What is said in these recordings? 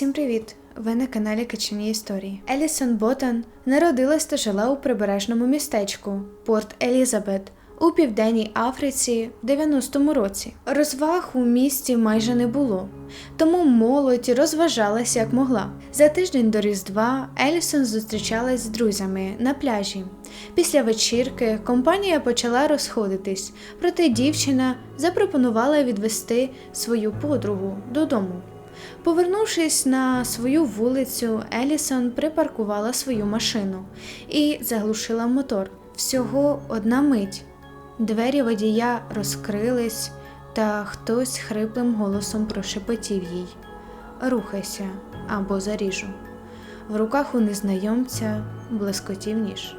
Всім привіт! Ви на каналі Качені Історії. Елісон Ботан народилась та жила у прибережному містечку Порт Елізабет у південній Африці в 90-му році. Розваг у місті майже не було, тому молодь розважалася як могла. За тиждень до Різдва Елісон зустрічалась з друзями на пляжі. Після вечірки компанія почала розходитись, проте дівчина запропонувала відвести свою подругу додому. Повернувшись на свою вулицю, Елісон припаркувала свою машину і заглушила мотор. Всього одна мить. Двері водія розкрились, та хтось хриплим голосом прошепотів їй: Рухайся або заріжу. В руках у незнайомця блискотів ніж.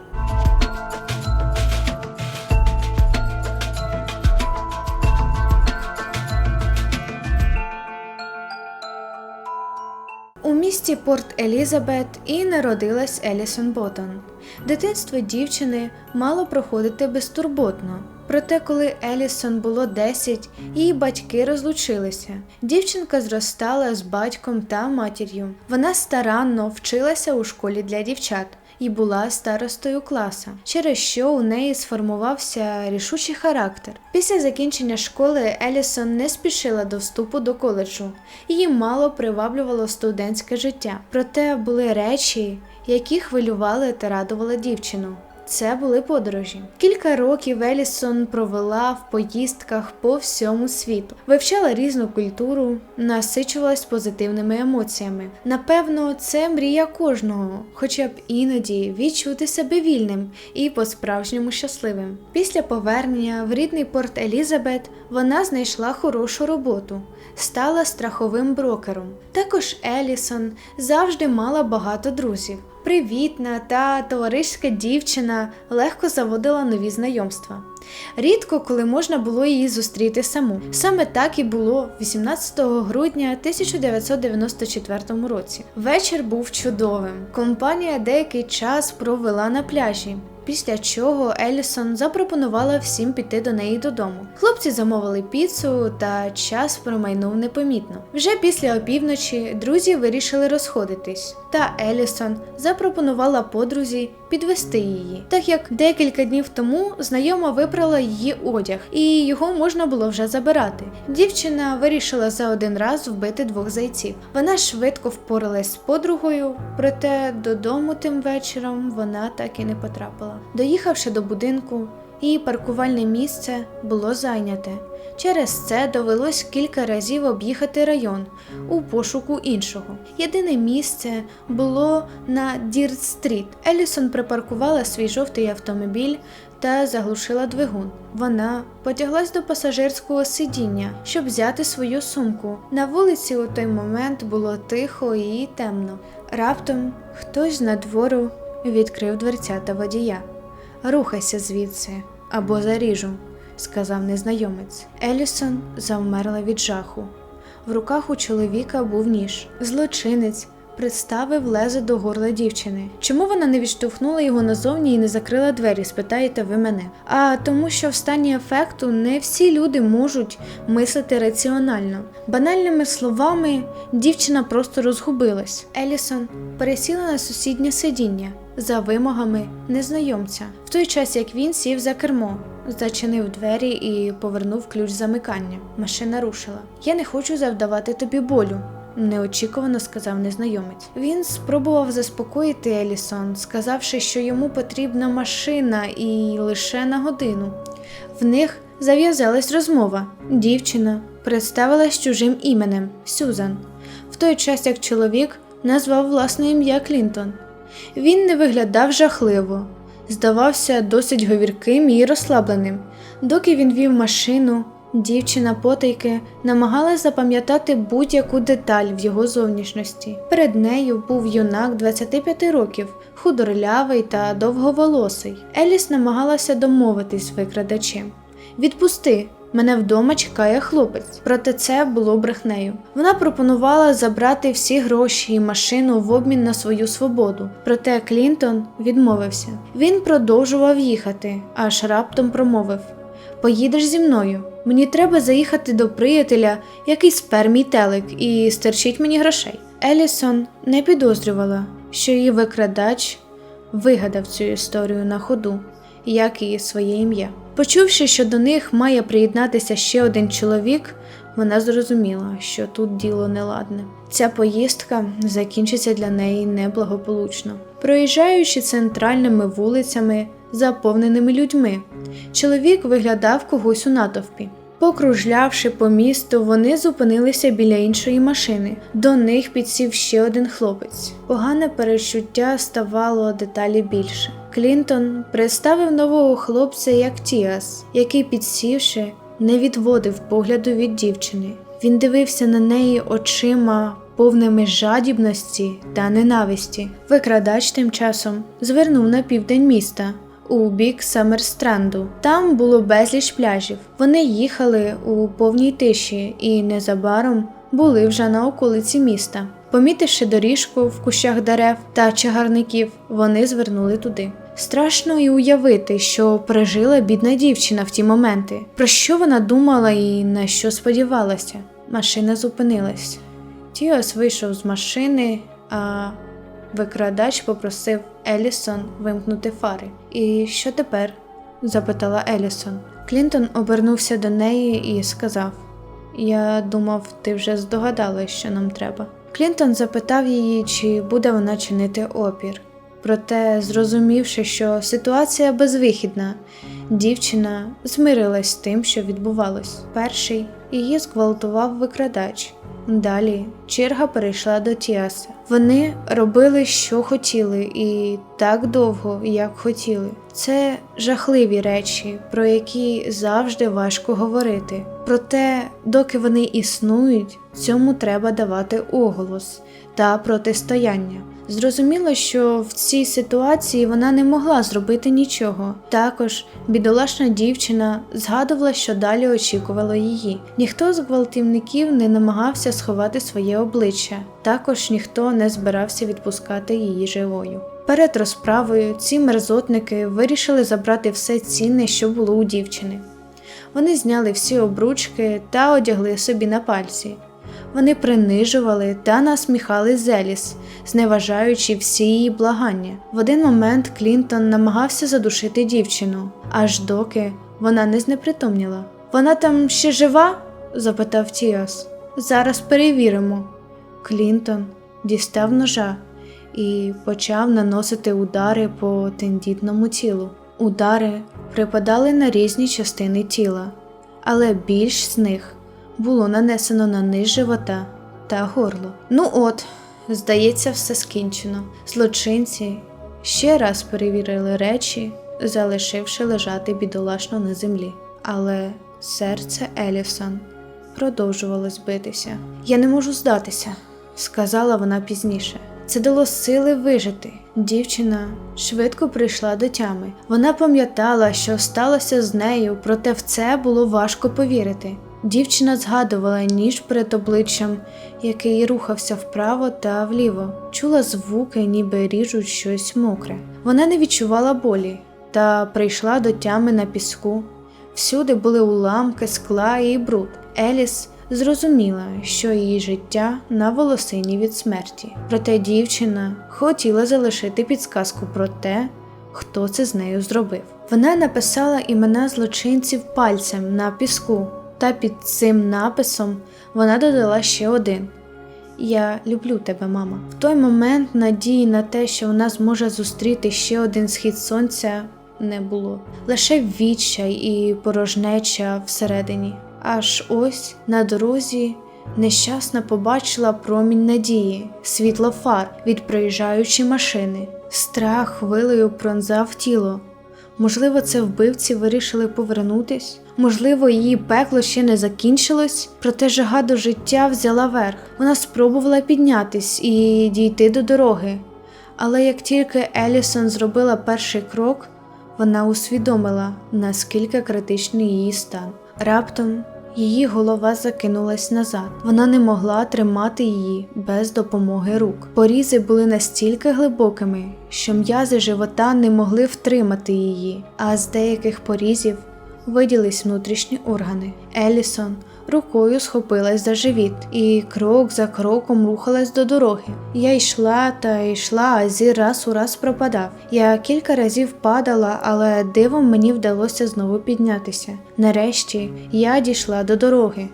Місті Порт Елізабет і народилась Елісон Ботон. Дитинство дівчини мало проходити безтурботно. Проте, коли Елісон було 10, її батьки розлучилися. Дівчинка зростала з батьком та матір'ю. Вона старанно вчилася у школі для дівчат і була старостою класа, через що у неї сформувався рішучий характер. Після закінчення школи Елісон не спішила до вступу до коледжу. Її мало приваблювало студентське життя. Проте були речі, які хвилювали та радували дівчину. Це були подорожі. Кілька років Елісон провела в поїздках по всьому світу, вивчала різну культуру, насичувалась позитивними емоціями. Напевно, це мрія кожного, хоча б іноді відчути себе вільним і по-справжньому щасливим. Після повернення в рідний порт Елізабет вона знайшла хорошу роботу, стала страховим брокером. Також Елісон завжди мала багато друзів. Привітна та товаришська дівчина легко заводила нові знайомства. Рідко коли можна було її зустріти саму. Саме так і було 18 грудня 1994 році. Вечір був чудовим. Компанія деякий час провела на пляжі. Після чого Елісон запропонувала всім піти до неї додому. Хлопці замовили піцу, та час промайнув непомітно. Вже після опівночі друзі вирішили розходитись, та Елісон запропонувала подрузі підвести її, так як декілька днів тому знайома випрала її одяг, і його можна було вже забирати. Дівчина вирішила за один раз вбити двох зайців. Вона швидко впоралась з подругою, проте додому тим вечором вона так і не потрапила. Доїхавши до будинку, її паркувальне місце було зайняте. Через це довелось кілька разів об'їхати район у пошуку іншого. Єдине місце було на Дірт-стріт. Елісон припаркувала свій жовтий автомобіль та заглушила двигун. Вона потяглась до пасажирського сидіння, щоб взяти свою сумку. На вулиці у той момент було тихо і темно. Раптом хтось з надвору відкрив дверцята водія. Рухайся звідси або заріжу, сказав незнайомець. Елісон завмерла від жаху. В руках у чоловіка був ніж. Злочинець представив лезо до горла дівчини. Чому вона не відштовхнула його назовні і не закрила двері, спитаєте ви мене? А тому, що в стані ефекту не всі люди можуть мислити раціонально. Банальними словами, дівчина просто розгубилась. Елісон пересіла на сусіднє сидіння за вимогами незнайомця, в той час як він сів за кермо. Зачинив двері і повернув ключ замикання. Машина рушила. Я не хочу завдавати тобі болю, неочікувано сказав незнайомець. Він спробував заспокоїти Елісон, сказавши, що йому потрібна машина і лише на годину. В них зав'язалась розмова. Дівчина представилась чужим іменем Сюзан, в той час як чоловік назвав власне ім'я Клінтон. Він не виглядав жахливо, здавався досить говірким і розслабленим. Доки він вів машину, дівчина потайки намагалась запам'ятати будь-яку деталь в його зовнішності. Перед нею був юнак 25 років, худорлявий та довговолосий. Еліс намагалася домовитись з викрадачем. Відпусти, мене вдома чекає хлопець. Проте це було брехнею. Вона пропонувала забрати всі гроші і машину в обмін на свою свободу. Проте Клінтон відмовився. Він продовжував їхати, аж раптом промовив: Поїдеш зі мною. Мені треба заїхати до приятеля, який спер мій телек і стерчить мені грошей. Елісон не підозрювала, що її викрадач вигадав цю історію на ходу, як і своє ім'я. Почувши, що до них має приєднатися ще один чоловік, вона зрозуміла, що тут діло неладне. Ця поїздка закінчиться для неї неблагополучно. Проїжджаючи центральними вулицями, заповненими людьми, чоловік виглядав когось у натовпі. Покружлявши по місту, вони зупинилися біля іншої машини. До них підсів ще один хлопець. Погане перечуття ставало деталі більше. Клінтон представив нового хлопця як Тіас, який, підсівши, не відводив погляду від дівчини. Він дивився на неї очима, повними жадібності та ненависті. Викрадач тим часом звернув на південь міста. У бік Саммерстранду. Там було безліч пляжів. Вони їхали у повній тиші і незабаром були вже на околиці міста. Помітивши доріжку в кущах дерев та чагарників, вони звернули туди. Страшно і уявити, що пережила бідна дівчина в ті моменти. Про що вона думала і на що сподівалася? Машина зупинилась. Тіос вийшов з машини, а викрадач попросив Елісон вимкнути фари. І що тепер? запитала Елісон. Клінтон обернувся до неї і сказав: Я думав, ти вже здогадалась, що нам треба. Клінтон запитав її, чи буде вона чинити опір. Проте, зрозумівши, що ситуація безвихідна, дівчина змирилась з тим, що відбувалось. Перший її зґвалтував викрадач. Далі черга перейшла до Тіаса. Вони робили, що хотіли, і так довго, як хотіли. Це жахливі речі, про які завжди важко говорити. Проте, доки вони існують, цьому треба давати оголос та протистояння. Зрозуміло, що в цій ситуації вона не могла зробити нічого. Також бідолашна дівчина згадувала, що далі очікувало її. Ніхто з гвалтівників не намагався сховати своє обличчя, також ніхто не збирався відпускати її живою. Перед розправою ці мерзотники вирішили забрати все цінне, що було у дівчини. Вони зняли всі обручки та одягли собі на пальці. Вони принижували та насміхали Зеліс, зневажаючи всі її благання. В один момент Клінтон намагався задушити дівчину, аж доки вона не знепритомніла. Вона там ще жива? запитав Тіас. Зараз перевіримо. Клінтон дістав ножа і почав наносити удари по тендітному тілу. Удари припадали на різні частини тіла, але більш з них було нанесено на низ живота та горло. Ну от, здається, все скінчено. Злочинці ще раз перевірили речі, залишивши лежати бідолашно на землі. Але серце Елісон продовжувалось битися. Я не можу здатися, сказала вона пізніше. Це дало сили вижити. Дівчина швидко прийшла до тями. Вона пам'ятала, що сталося з нею, проте в це було важко повірити. Дівчина згадувала ніж перед обличчям, який рухався вправо та вліво, чула звуки, ніби ріжуть щось мокре. Вона не відчувала болі та прийшла до тями на піску. Всюди були уламки, скла і бруд. Еліс зрозуміла, що її життя на волосині від смерті. Проте дівчина хотіла залишити підсказку про те, хто це з нею зробив. Вона написала імена злочинців пальцем на піску, та під цим написом вона додала ще один. Я люблю тебе, мама. В той момент надії на те, що вона зможе зустріти ще один схід сонця, не було. Лише відчай і порожнеча всередині. Аж ось на дорозі нещасна побачила промінь надії, світло фар від проїжджаючої машини. Страх хвилею пронзав тіло. Можливо, це вбивці вирішили повернутись, можливо, її пекло ще не закінчилось, проте жага до життя взяла верх. Вона спробувала піднятись і дійти до дороги. Але як тільки Елісон зробила перший крок, вона усвідомила, наскільки критичний її стан. Раптом її голова закинулась назад. Вона не могла тримати її без допомоги рук. Порізи були настільки глибокими, що м'язи живота не могли втримати її, а з деяких порізів виділись внутрішні органи. Елісон рукою схопилась за живіт і крок за кроком рухалась до дороги. Я йшла та йшла, а зір раз у раз пропадав. Я кілька разів падала, але дивом мені вдалося знову піднятися. Нарешті я дійшла до дороги.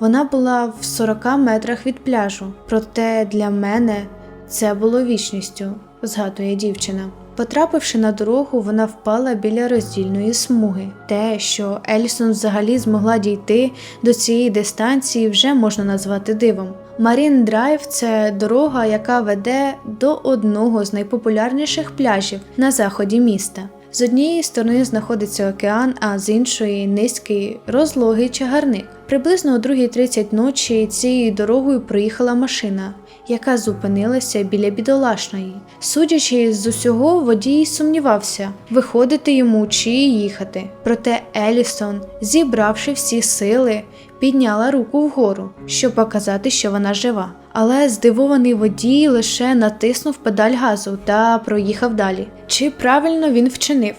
Вона була в 40 метрах від пляжу, проте для мене це було вічністю, згадує дівчина. Потрапивши на дорогу, вона впала біля роздільної смуги. Те, що Елісон взагалі змогла дійти до цієї дистанції, вже можна назвати дивом. Марін Драйв це дорога, яка веде до одного з найпопулярніших пляжів на заході міста. З однієї сторони знаходиться океан, а з іншої низький розлогий чагарник. Приблизно о 2.30 ночі цією дорогою проїхала машина, яка зупинилася біля бідолашної. Судячи з усього, водій сумнівався, виходити йому чи їхати. Проте Елісон, зібравши всі сили, підняла руку вгору, щоб показати, що вона жива. Але здивований водій лише натиснув педаль газу та проїхав далі. Чи правильно він вчинив?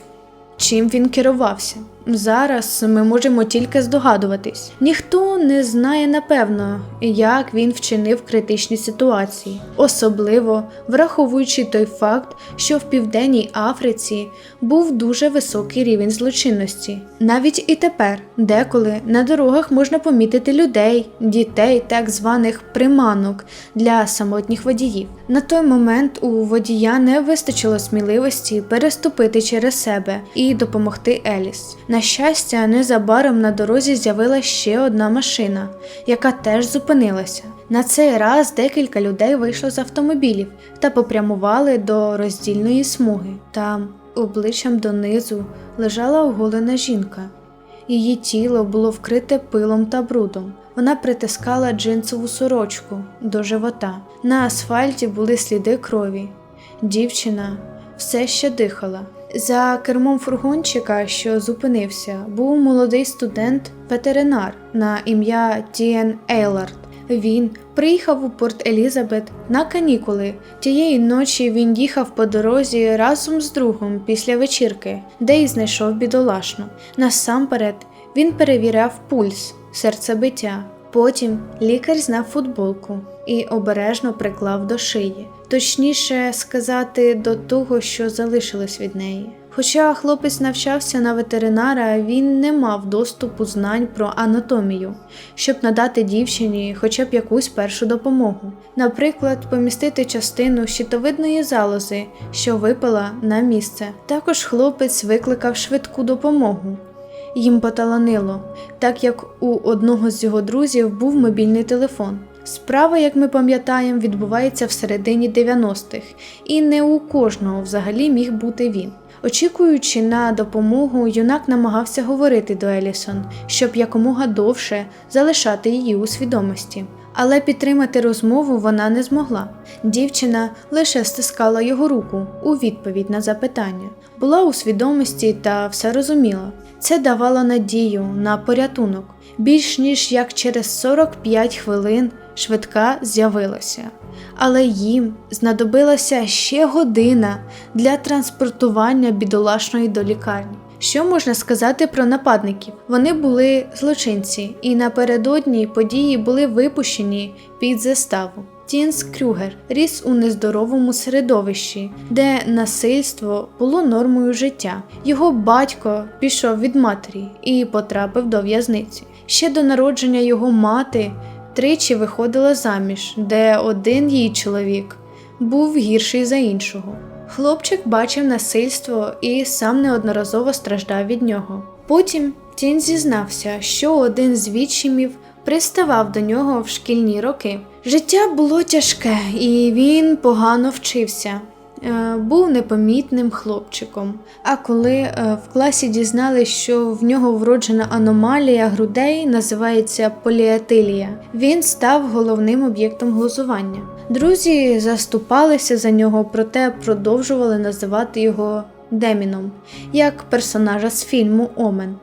Чим він керувався? Зараз ми можемо тільки здогадуватись. Ніхто не знає напевно, як він вчинив в критичній ситуації, особливо враховуючи той факт, що в Південній Африці був дуже високий рівень злочинності. Навіть і тепер, деколи на дорогах можна помітити людей, дітей, так званих приманок для самотніх водіїв. На той момент у водія не вистачило сміливості переступити через себе і допомогти Еліс. На щастя, незабаром на дорозі з'явилася ще одна машина, яка теж зупинилася. На цей раз декілька людей вийшло з автомобілів та попрямували до роздільної смуги. Там, обличчям донизу, лежала оголена жінка. Її тіло було вкрите пилом та брудом. Вона притискала джинсову сорочку до живота. На асфальті були сліди крові. Дівчина все ще дихала. За кермом фургончика, що зупинився, був молодий студент-ветеринар на ім'я Тіен Ейлард. Він приїхав у Порт Елізабет на канікули. Тієї ночі він їхав по дорозі разом з другом після вечірки, де й знайшов бідолашну. Насамперед він перевіряв пульс, серцебиття. Потім лікар зняв футболку і обережно приклав до шиї, точніше сказати, до того, що залишилось від неї. Хоча хлопець навчався на ветеринара, він не мав доступу знань про анатомію, щоб надати дівчині хоча б якусь першу допомогу, наприклад, помістити частину щитовидної залози, що випала на місце. Також хлопець викликав швидку допомогу. Їм поталанило, так як у одного з його друзів був мобільний телефон. Справа, як ми пам'ятаємо, відбувається всередині 90-х, і не у кожного взагалі міг бути він. Очікуючи на допомогу, юнак намагався говорити до Елісон, щоб якомога довше залишати її у свідомості. Але підтримати розмову вона не змогла. Дівчина лише стискала його руку у відповідь на запитання, була у свідомості та все розуміла. Це давало надію на порятунок. Більш ніж як через 45 хвилин швидка з'явилася. Але їм знадобилася ще година для транспортування бідолашної до лікарні. Що можна сказати про нападників? Вони були злочинці, і напередодні події були випущені під заставу. Тінс Крюгер ріс у нездоровому середовищі, де насильство було нормою життя. Його батько пішов від матері і потрапив до в'язниці. Ще до народження його мати тричі виходила заміж, де один її чоловік був гірший за іншого. Хлопчик бачив насильство і сам неодноразово страждав від нього. Потім Тін зізнався, що один з відчимів приставав до нього в шкільні роки. Життя було тяжке, і він погано вчився. Е, Був непомітним хлопчиком. А коли е, в класі дізнались, що в нього вроджена аномалія грудей, називається поліетилія, він став головним об'єктом глузування. Друзі заступалися за нього, проте продовжували називати його Деміном, як персонажа з фільму Омен.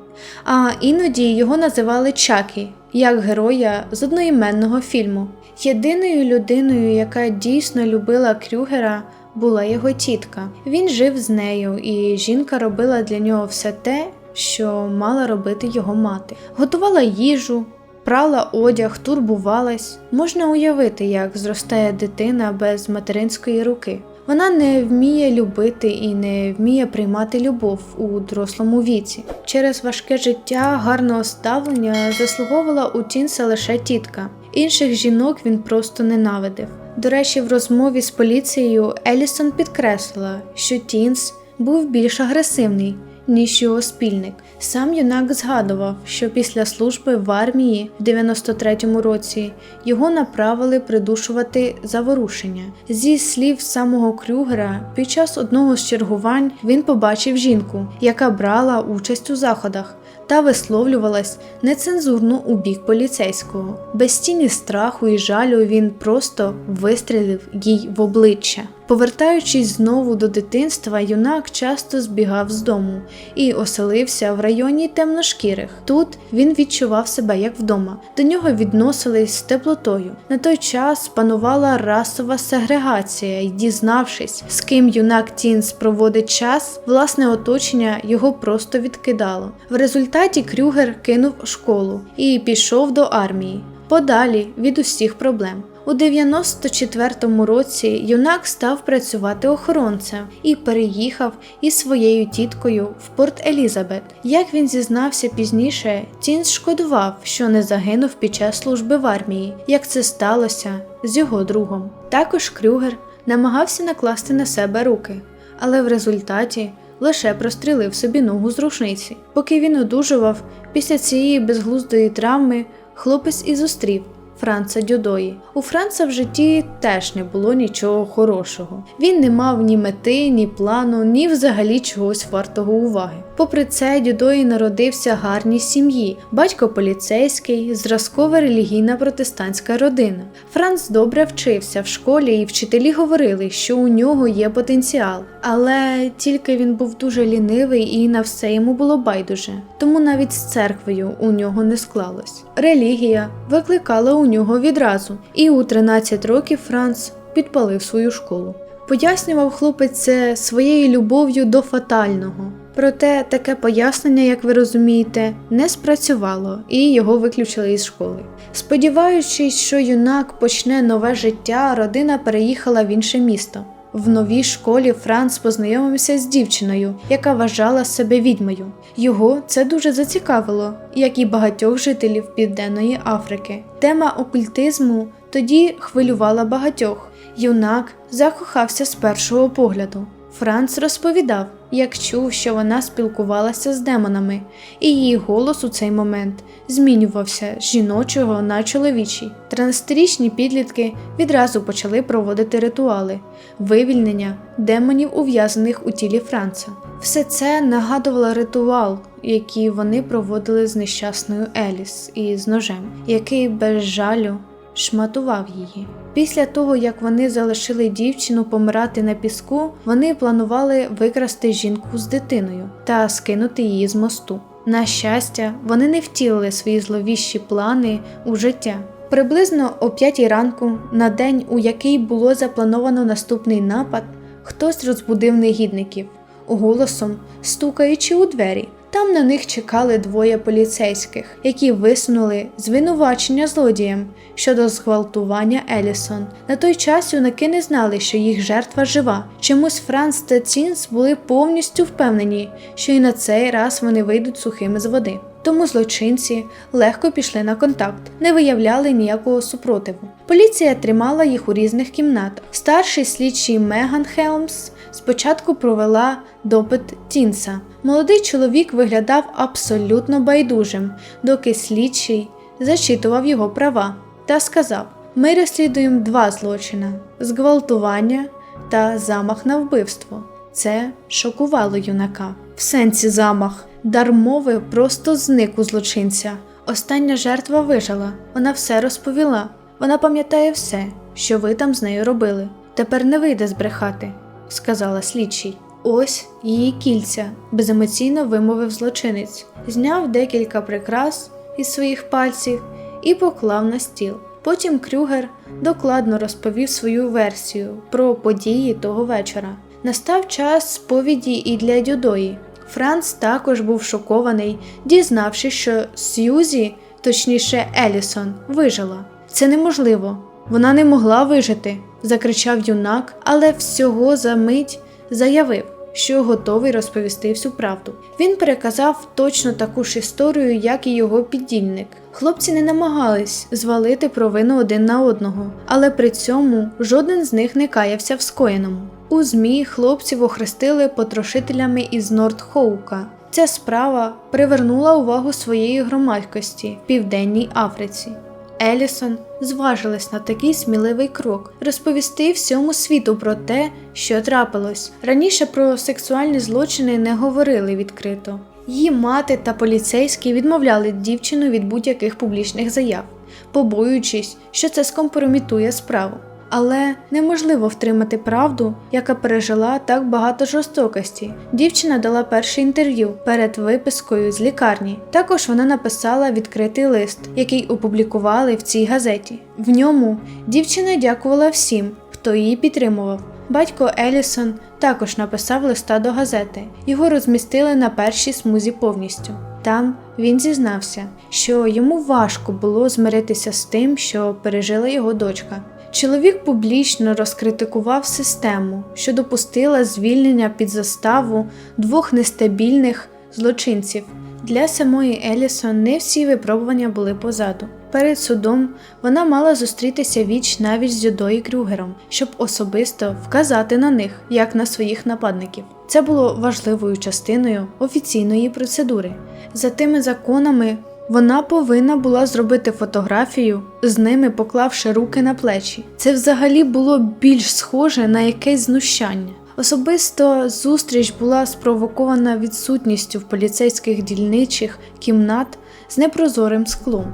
А іноді його називали Чакі, як героя з одноіменного фільму. Єдиною людиною, яка дійсно любила Крюгера, була його тітка. Він жив з нею, і жінка робила для нього все те, що мала робити його мати. Готувала їжу, прала одяг, турбувалась. Можна уявити, як зростає дитина без материнської руки. Вона не вміє любити і не вміє приймати любов у дорослому віці. Через важке життя гарного ставлення заслуговувала у Тінса лише тітка. Інших жінок він просто ненавидив. До речі, в розмові з поліцією Елісон підкреслила, що Тінс був більш агресивний, ніж його спільник. Сам юнак згадував, що після служби в армії в 93-му році його направили придушувати заворушення. Зі слів самого Крюгера, під час одного з чергувань він побачив жінку, яка брала участь у заходах. Та висловлювалась нецензурно у бік поліцейського. Без тіні страху і жалю він просто вистрілив їй в обличчя. Повертаючись знову до дитинства, юнак часто збігав з дому і оселився в районі темношкірих. Тут він відчував себе як вдома. До нього відносились з теплотою. На той час панувала расова сегрегація, і, дізнавшись, з ким юнак Тінс проводить час, власне оточення його просто відкидало. В результаті Крюгер кинув школу і пішов до армії, подалі від усіх проблем. У 94-му році юнак став працювати охоронцем і переїхав із своєю тіткою в Порт Елізабет. Як він зізнався пізніше, Тінс шкодував, що не загинув під час служби в армії, як це сталося з його другом. Також Крюгер намагався накласти на себе руки, але в результаті лише прострілив собі ногу з рушниці. Поки він одужував, після цієї безглуздої травми хлопець і зустрів. Франца Дюдої. У Франца в житті теж не було нічого хорошого. Він не мав ні мети, ні плану, ні взагалі чогось вартого уваги. Попри це, Дюдої народився гарній сім'ї, батько поліцейський, зразкова релігійна протестантська родина. Франц добре вчився в школі, і вчителі говорили, що у нього є потенціал, але тільки він був дуже лінивий і на все йому було байдуже. Тому навіть з церквою у нього не склалось. Релігія викликала у нього відразу, і у 13 років Франц підпалив свою школу. Пояснював хлопець це своєю любов'ю до фатального. Проте таке пояснення, як ви розумієте, не спрацювало і його виключили із школи. Сподіваючись, що юнак почне нове життя, родина переїхала в інше місто. В новій школі Франц познайомився з дівчиною, яка вважала себе відьмою. Його це дуже зацікавило, як і багатьох жителів Південної Африки. Тема окультизму тоді хвилювала багатьох. Юнак закохався з першого погляду. Франц розповідав, як чув, що вона спілкувалася з демонами, і її голос у цей момент змінювався з жіночого на чоловічий. Тринадцятирічні підлітки відразу почали проводити ритуали, вивільнення демонів, ув'язаних у тілі Франца. Все це нагадувало ритуал, який вони проводили з нещасною Еліс і з ножем, який без жалю шматував її. Після того, як вони залишили дівчину помирати на піску, вони планували викрасти жінку з дитиною та скинути її з мосту. На щастя, вони не втілили свої зловіщі плани у життя. Приблизно о п'ятій ранку, на день, у який було заплановано наступний напад, хтось розбудив негідників, голосом стукаючи у двері. Там на них чекали двоє поліцейських, які висунули звинувачення злодіям щодо зґвалтування Елісон. На той час юнаки не знали, що їх жертва жива. Чомусь Франц та Цінс були повністю впевнені, що і на цей раз вони вийдуть сухими з води. Тому злочинці легко пішли на контакт, не виявляли ніякого супротиву. Поліція тримала їх у різних кімнатах. Старший слідчий Меган Хелмс спочатку провела допит Тінса. Молодий чоловік виглядав абсолютно байдужим, доки слідчий зачитував його права та сказав: Ми розслідуємо два злочини: зґвалтування та замах на вбивство. Це шокувало юнака. В сенсі замах. Дар мови просто зник у злочинця. Остання жертва вижила, вона все розповіла. Вона пам'ятає все, що ви там з нею робили. Тепер не вийде збрехати, сказала слідчий. Ось її кільця, беземоційно вимовив злочинець, зняв декілька прикрас із своїх пальців і поклав на стіл. Потім Крюгер докладно розповів свою версію про події того вечора. Настав час сповіді і для Дюдої. Франц також був шокований, дізнавшись, що Сьюзі точніше, Елісон, вижила. Це неможливо. Вона не могла вижити, закричав юнак, але всього за мить заявив, що готовий розповісти всю правду. Він переказав точно таку ж історію, як і його піддільник. Хлопці не намагались звалити провину один на одного, але при цьому жоден з них не каявся в скоєному. У ЗМІ хлопців охрестили потрошителями із Нордхоука. Ця справа привернула увагу своєї громадськості в Південній Африці. Елісон зважилась на такий сміливий крок розповісти всьому світу про те, що трапилось. Раніше про сексуальні злочини не говорили відкрито. Її мати та поліцейські відмовляли дівчину від будь-яких публічних заяв, побоюючись, що це скомпрометує справу. Але неможливо втримати правду, яка пережила так багато жорстокості. Дівчина дала перше інтерв'ю перед випискою з лікарні. Також вона написала відкритий лист, який опублікували в цій газеті. В ньому дівчина дякувала всім, хто її підтримував. Батько Елісон також написав листа до газети. Його розмістили на першій смузі повністю. Там він зізнався, що йому важко було змиритися з тим, що пережила його дочка. Чоловік публічно розкритикував систему, що допустила звільнення під заставу двох нестабільних злочинців. Для самої Елісон не всі випробування були позаду. Перед судом вона мала зустрітися віч навіть з Юдою Крюгером, щоб особисто вказати на них, як на своїх нападників. Це було важливою частиною офіційної процедури. За тими законами вона повинна була зробити фотографію, з ними поклавши руки на плечі. Це взагалі було більш схоже на якесь знущання. Особисто зустріч була спровокована відсутністю в поліцейських дільничих кімнат з непрозорим склом.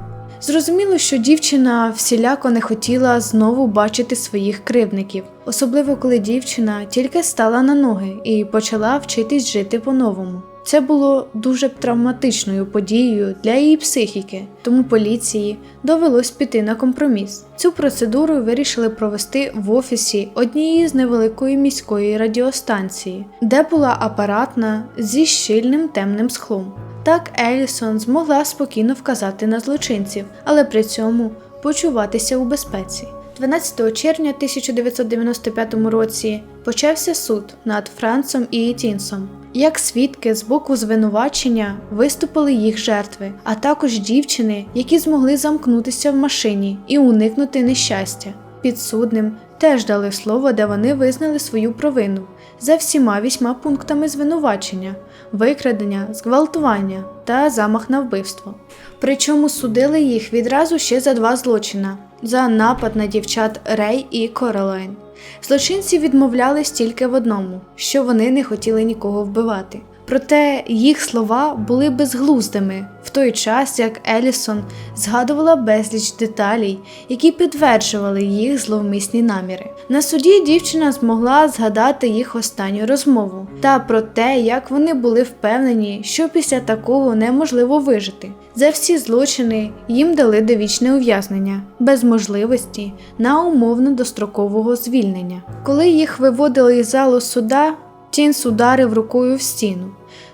Зрозуміло, що дівчина всіляко не хотіла знову бачити своїх кривдників, особливо коли дівчина тільки стала на ноги і почала вчитись жити по-новому. Це було дуже травматичною подією для її психіки, тому поліції довелось піти на компроміс. Цю процедуру вирішили провести в офісі однієї з невеликої міської радіостанції, де була апаратна зі щільним темним склом. Так Елісон змогла спокійно вказати на злочинців, але при цьому почуватися у безпеці. 12 червня 1995 році почався суд над Францом і Тінсом. Як свідки з боку звинувачення виступили їх жертви, а також дівчини, які змогли замкнутися в машині і уникнути нещастя. Підсудним теж дали слово, де вони визнали свою провину за всіма вісьма пунктами звинувачення, викрадення, зґвалтування та замах на вбивство. Причому судили їх відразу ще за два злочина за напад на дівчат Рей і Королайн. Злочинці відмовлялись тільки в одному, що вони не хотіли нікого вбивати. Проте їх слова були безглуздими в той час, як Елісон згадувала безліч деталей, які підтверджували їх зловмисні наміри. На суді дівчина змогла згадати їх останню розмову та про те, як вони були впевнені, що після такого неможливо вижити. За всі злочини їм дали довічне ув'язнення без можливості на умовно дострокового звільнення. Коли їх виводили із залу суда, Тінс ударив рукою в стіну.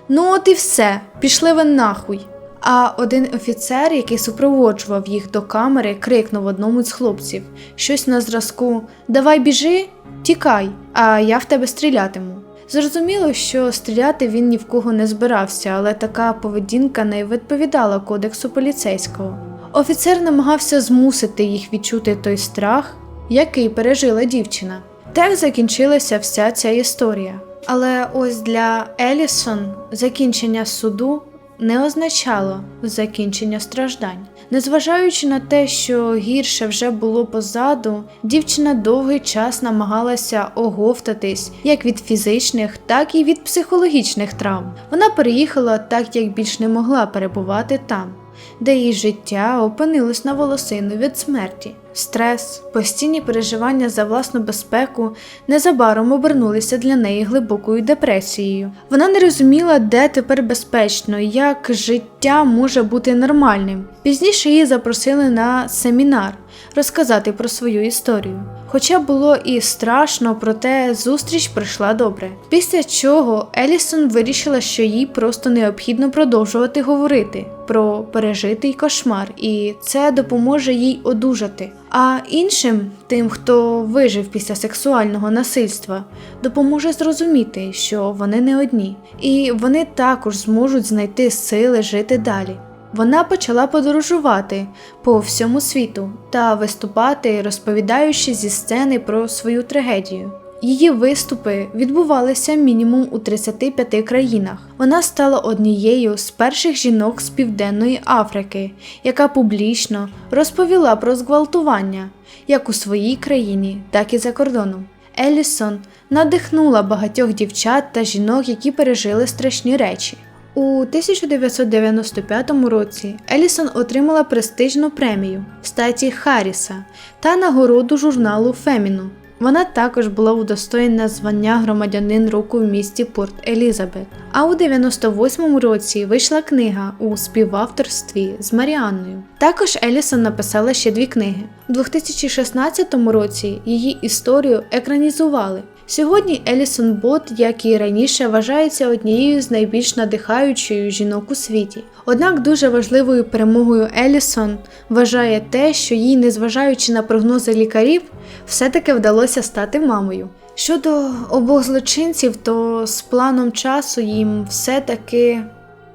Ну, от і все, пішли ви нахуй. А один офіцер, який супроводжував їх до камери, крикнув одному з хлопців щось на зразку Давай біжи, тікай, а я в тебе стрілятиму. Зрозуміло, що стріляти він ні в кого не збирався, але така поведінка не відповідала кодексу поліцейського. Офіцер намагався змусити їх відчути той страх, який пережила дівчина. Так закінчилася вся ця історія. Але ось для Елісон закінчення суду не означало закінчення страждань. Незважаючи на те, що гірше вже було позаду, дівчина довгий час намагалася оговтатись як від фізичних, так і від психологічних травм. Вона переїхала так, як більш не могла перебувати там, де її життя опинилось на волосину від смерті. Стрес, постійні переживання за власну безпеку незабаром обернулися для неї глибокою депресією. Вона не розуміла, де тепер безпечно, як життя може бути нормальним. Пізніше її запросили на семінар, розказати про свою історію. Хоча було і страшно, проте зустріч пройшла добре. Після чого Елісон вирішила, що їй просто необхідно продовжувати говорити про пережитий кошмар, і це допоможе їй одужати. А іншим, тим, хто вижив після сексуального насильства, допоможе зрозуміти, що вони не одні, і вони також зможуть знайти сили жити далі. Вона почала подорожувати по всьому світу та виступати, розповідаючи зі сцени про свою трагедію. Її виступи відбувалися мінімум у 35 країнах. Вона стала однією з перших жінок з Південної Африки, яка публічно розповіла про зґвалтування як у своїй країні, так і за кордоном. Елісон надихнула багатьох дівчат та жінок, які пережили страшні речі. У 1995 році Елісон отримала престижну премію статі Харріса та нагороду журналу Феміну. Вона також була удостоєна звання громадянин року в місті Порт Елізабет. А у 98-му році вийшла книга у співавторстві з Маріанною. Також Елісон написала ще дві книги. У 2016 році її історію екранізували. Сьогодні Елісон Бот, як і раніше, вважається однією з найбільш надихаючою жінок у світі. Однак дуже важливою перемогою Елісон вважає те, що їй, незважаючи на прогнози лікарів, все-таки вдалося стати мамою. Щодо обох злочинців, то з планом часу їм все-таки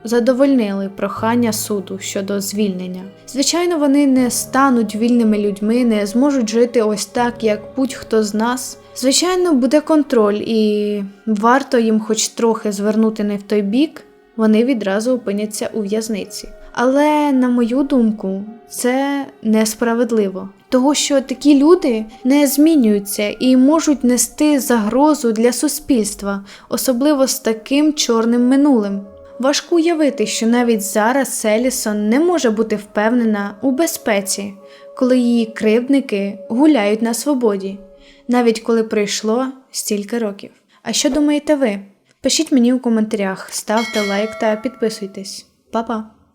задовольнили прохання суду щодо звільнення. Звичайно, вони не стануть вільними людьми, не зможуть жити ось так, як будь-хто з нас. Звичайно, буде контроль, і варто їм хоч трохи звернути не в той бік, вони відразу опиняться у в'язниці. Але, на мою думку, це несправедливо, того що такі люди не змінюються і можуть нести загрозу для суспільства, особливо з таким чорним минулим. Важко уявити, що навіть зараз Селісон не може бути впевнена у безпеці, коли її кривдники гуляють на свободі, навіть коли пройшло стільки років. А що думаєте ви? Пишіть мені у коментарях, ставте лайк та підписуйтесь. Па-па!